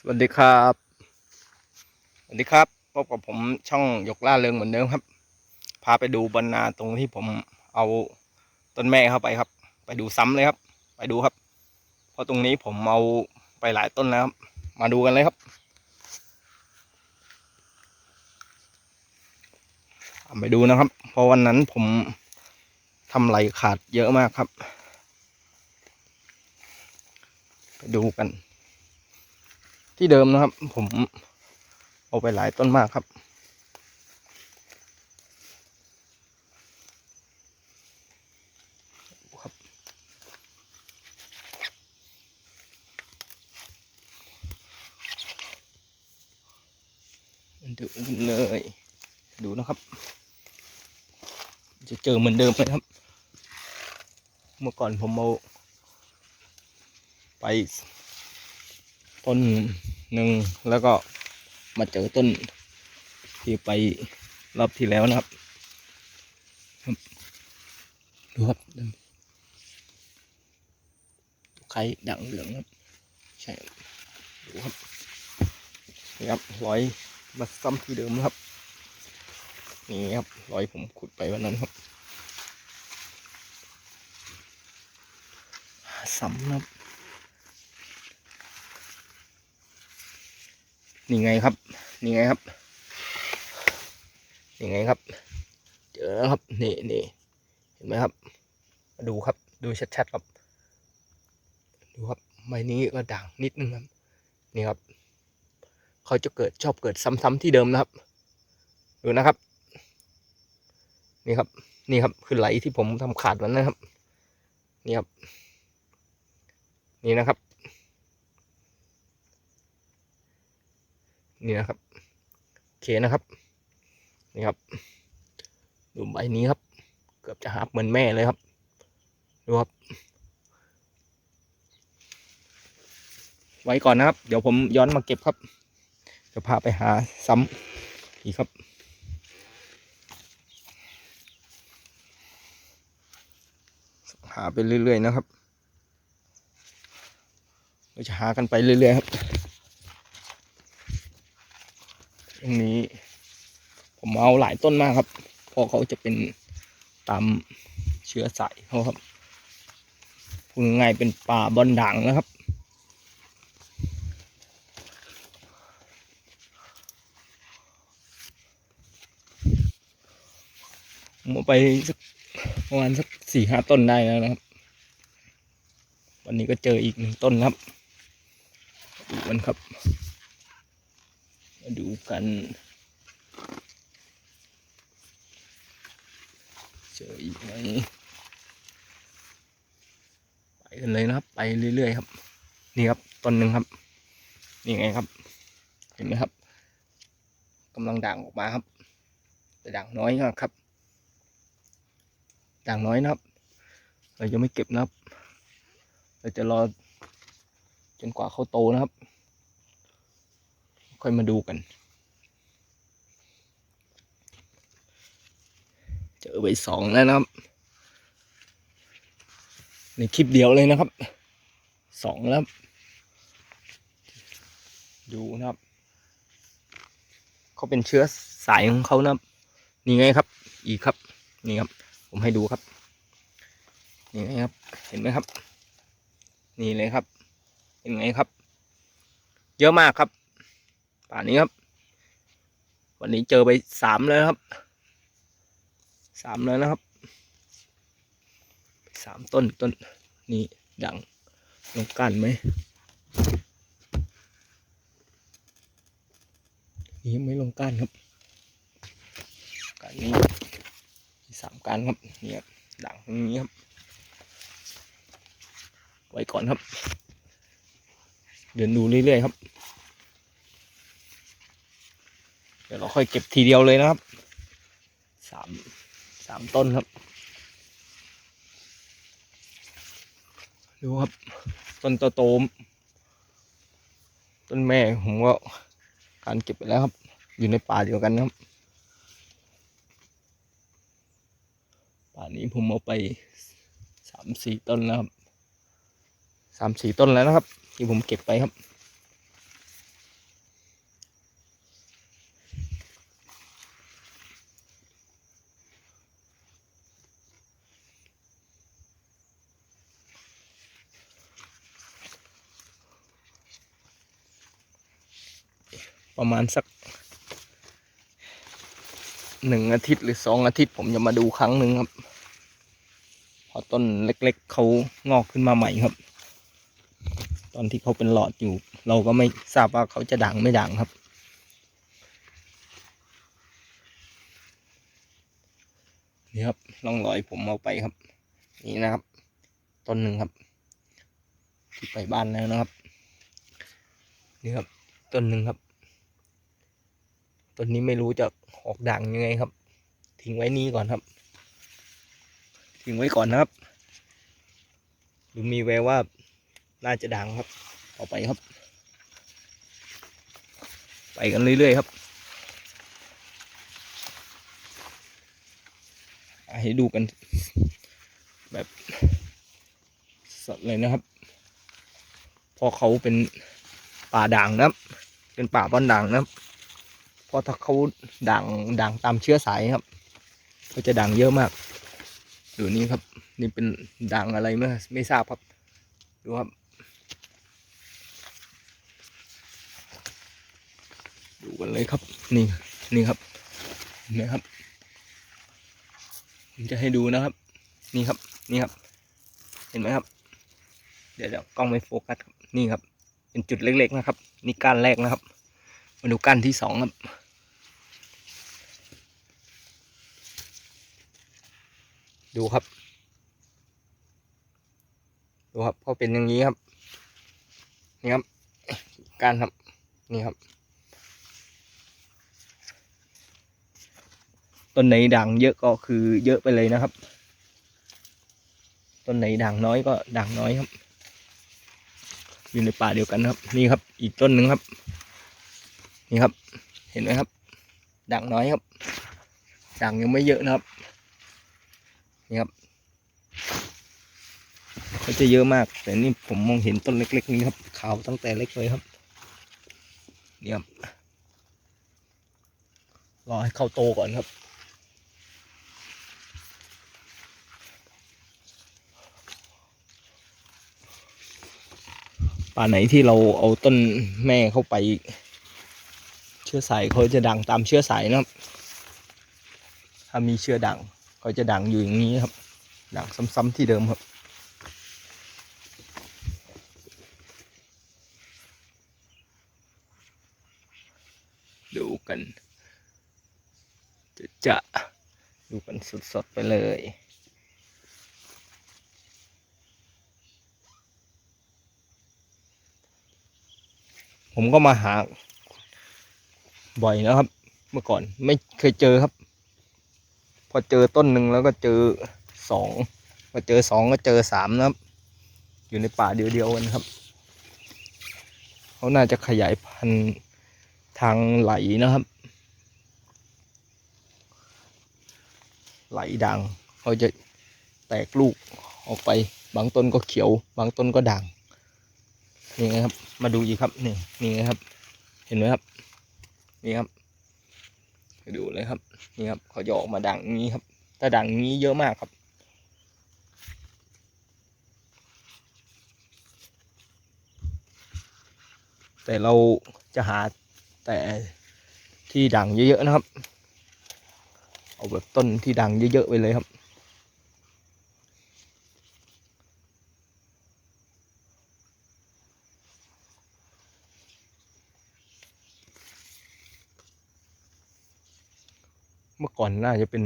สวัสดีครับ สวัสดีครับพบกับผมช่องยกล่าเริงเหมือนเดิมครับ พาไปดูบรรนาตรงที่ผมเอาต้นแม่เข้าไปครับ ไปดูซ้ำเลยครับ ไปดูครับ เพราะตรงนี้ผมเอาไปหลายต้นแล้วครับ มาดูกันเลยครับไปดูนะครับ เพราะวันนั้นผมทำไหลขาดเยอะมากครับ ไปดูกัน ที่เดิมนะครับ ผมเอาไปหลายต้นมากครับ ดูเลย ดูนะครับ จะเจอเหมือนเดิมไหมครับ เมื่อก่อนผมเอาไปต้น หนึ่งแล้วก็มาเจอต้นที่ไปรอบที่แล้วนะครับดูครับไข่ด่างเหลืองครับใช่ดูครับนี่ครับรอยมาซ้ำที่เดิมนะครับนี่ครับรอยผมขุดไปวันนั้นครับซ้ำนะครับ นี่ไงครับ นี่ไงครับนี่ไงครับ เจอแล้วครับ นี่นี่เห็นไหมครับมาดูครับ ดูชัดๆครับ ดูครับใบนี้ก็ด่างนิดนึงครับ นี่ครับ เขาจะเกิดชอบเกิดซ้ำๆที่เดิมนะครับ ดูนะครับ นี่ครับ นี่ครับ คือไหลที่ผมทำขาดวันนะครับ นี่ครับ นี่นะครับ นี่นะครับโอเคนะครับนี่ครับดูใบนี้ครับ เกือบจะหักเหมือนแม่เลยครับดูครับไว้ก่อนนะครับ เดี๋ยวผมย้อนมาเก็บครับจะพาไปหาซ้ำอีกครับหาไปเรื่อยๆนะครับ เราจะหากันไปเรื่อยๆครับ ตรงนี้ ผมเอาหลายต้นมากครับเพราะเขาจะเป็นตามเชื้อสายเขาครับพูดง่ายเป็นป่าบอนด่างนะครับผมเอาไปสักประมาณสักสี่ห้าต้นได้แล้วนะครับ วันนี้ก็เจออีกหนึ่งต้นครับดูกันครับ มาดูกันเจออีกไหมไปกันเลยนะครับ ไปเรื่อยๆครับ นี่ครับต้นหนึ่งครับ นี่ไงครับ เห็นไหมครับกำลังด่างออกมาครับ แต่ด่างน้อยมากครับ ด่างน้อยนะครับ เราจะไม่เก็บนะครับ เราจะรอจนกว่าเขาโตนะครับ ค่อยมาดูกัน เจอไปสองแล้วนะครับ ในคลิปเดียวเลยนะครับสองแล้ว ดูนะครับ เขาเป็นเชื้อสายของเขานะครับ นี่ไงครับ อีกครับ นี่ครับ ผมให้ดูครับ นี่ไงครับ เห็นไหมครับ นี่เลยครับ เป็นไงครับ เยอะมากครับ ป่านนี้ครับ วันนี้เจอไปสามแล้วครับสามแล้วนะครับสามต้นต้นนี่ดังลงกันไหมนี่ยังไม่ลงก้านครับการนี้สามการครับนี่ครับดังตรงนี้ครับ ไว้ก่อนครับ เดินดูเรื่อยๆครับ เดี๋ยวเราค่อยเก็บทีเดียวเลยนะครับสามสามต้นครับดูครับ ต้นโตๆต้นแม่ผมก็การเก็บไปแล้วครับ อยู่ในป่าเดียวกันนะครับ ป่านี้ผมเอาไปสามสี่ต้นแล้วครับสามสี่ต้นแล้วนะครับ ที่ผมเก็บไปครับ ประมาณสักหนึ่งอาทิตย์หรือสองอาทิตย์ผมจะมาดูครั้งหนึ่งครับ พอต้นเล็กๆเขางอกขึ้นมาใหม่ครับ ตอนที่เขาเป็นหลอดอยู่ เราก็ไม่ทราบว่าเขาจะด่างไม่ด่างครับ นี่ครับร่องรอยผมเอาไปครับ นี่นะครับ ต้นหนึ่งครับ ที่ไปบ้านแล้วนะครับ นี่ครับต้นหนึ่งครับ ต้นนี้ไม่รู้จะออกด่างยังไงครับ ทิ้งไว้นี้ก่อนครับ ทิ้งไว้ก่อนนะครับหรือมีแววว่าน่าจะด่างครับเอาไปครับ ไปกันเรื่อยๆครับให้ดูกัน แบบสดเลยนะครับพราะเขาเป็นป่าด่างนะครับ เป็นป่าบอนด่างนะครับ เพราะถ้าเขาด่างด่างตามเชื้อสายครับก็จะด่างเยอะมากดูนี่ครับ นี่เป็นด่างอะไรไม่ไม่ทราบครับ ดูครับ ดูกันเลยครับ นี่นี่ครับเห็นไหมครับผมจะให้ดูนะครับ นี่ครับ นี่ครับ เห็นไหมครับ เดี๋ยวเดี๋ยวกล้องไม่โฟกัสครับนี่ครับ เป็นจุดเล็กๆนะครับ นี่ก้านแรกนะครับ มาดูก้านที่สองครับ ดูครับ ดูครับเขาเป็นอย่างนี้ครับ นี่ครับ กานครับ นี่ครับ ต้นไหนด่างเยอะก็คือเยอะไปเลยนะครับ ต้นไหนด่างน้อยก็ด่างน้อยครับ อยู่ในป่าเดียวกันครับ นี่ครับ อีกต้นหนึ่งครับ นี่ครับ เห็นไหมครับ ด่างน้อยครับ ด่างยังไม่เยอะนะครับ นี่ครับเขาจะเยอะมาก แต่นี่ผมมองเห็นต้นเล็ก ๆ นี้ครับขาวตั้งแต่เล็กเลยครับนี่ครับรอให้เขาโตก่อนครับป่าไหนที่เราเอาต้นแม่เข้าไป เชื้อสายเขาจะดังตามเชื้อสายนะครับ ถ้ามีเชื้อดัง เขาจะดังอยู่อย่างนี้ครับดังซ้ำๆที่เดิมครับ ดูกัน จะจะดูกันสดๆไปเลยผมก็มาหา บ่อยนะครับ เมื่อก่อนไม่เคยเจอครับ พอเจอต้นหนึ่งแล้วก็เจอสองพอเจอสองก็เจอสามนะครับ อยู่ในป่าเดียวๆกันครับ เขาน่าจะขยายพันธุ์ทางไหลนะครับ ไหลด่างเขาจะแตกลูกออกไป บางต้นก็เขียว บางต้นก็ด่างนี่ไงครับ มาดูอีกครับนี่นี่ไงครับ เห็นไหมครับ นี่ครับ ดูเลยครับ นี่ครับเขาจะออกมาดังอย่างนี้ครับ ถ้าดังอย่างนี้เยอะมากครับ แต่เราจะหาแต่ที่ดังเยอะๆนะครับ เอาแบบต้นที่ดังเยอะๆไปเลยครับ ก่อนน่าจะเป็น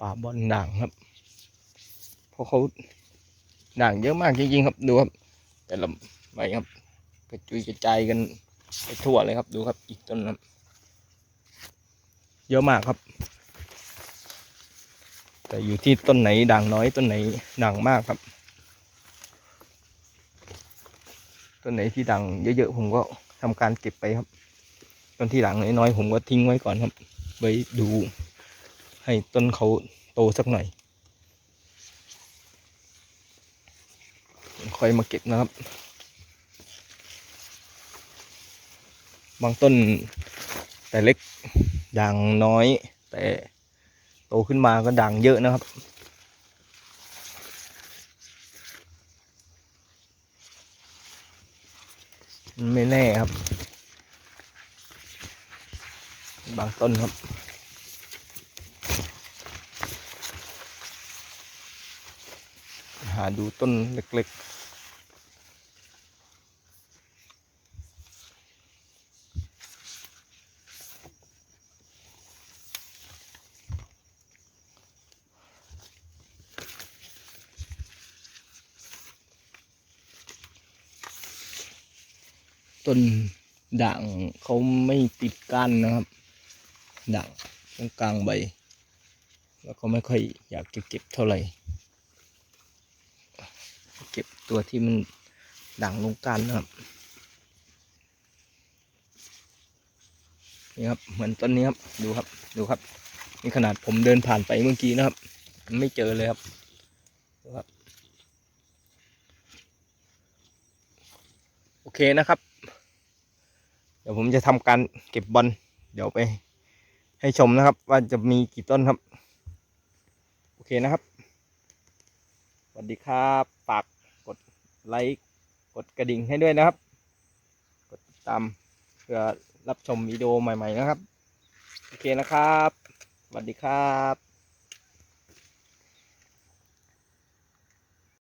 ป่าบอนด่างครับ เพราะเขาด่างเยอะมากจริงๆครับดูครับ แต่ละใบครับกระจุยกระจายกันไปทั่วเลยครับดูครับอีกต้นครับเยอะมากครับ แต่อยู่ที่ต้นไหนด่างน้อยต้นไหนด่างมากครับ ต้นไหนที่ด่างเยอะๆผมก็ทำการเก็บไปครับ ต้นที่ด่างน้อยๆผมก็ทิ้งไว้ก่อนครับ ไว้ดู ให้ต้นเขาโตสักหน่อยค่อยมาเก็บนะครับ บางต้นแต่เล็กด่างน้อย แต่โตขึ้นมาก็ด่างเยอะนะครับ ไม่แน่ครับ บางต้นครับ หาดูต้นเล็กๆ ต้นด่างเขาไม่ติดก้านนะครับ ด่างตรงกลางใบ แล้วก็ไม่ค่อยอยากจะเก็บเท่าไหร่ ตัวที่มันด่างลงก้านนะครับนี่ครับเหมือนต้นนี้ครับดูครับดูครับนี่ขนาดผมเดินผ่านไปเมื่อกี้นะครับ ไม่เจอเลยครับดูครับ โอเคนะครับ เดี๋ยวผมจะทำการเก็บบอลเดี๋ยวไป ให้ชมนะครับ ว่าจะมีกี่ต้นครับ โอเคนะครับสวัสดีครับฝาก ไลค์กดกระดิ่งให้ด้วยนะครับ กดติดตามเพื่อรับชมวิดีโอใหม่ ๆ นะครับ โอเคนะครับ สวัสดีครับ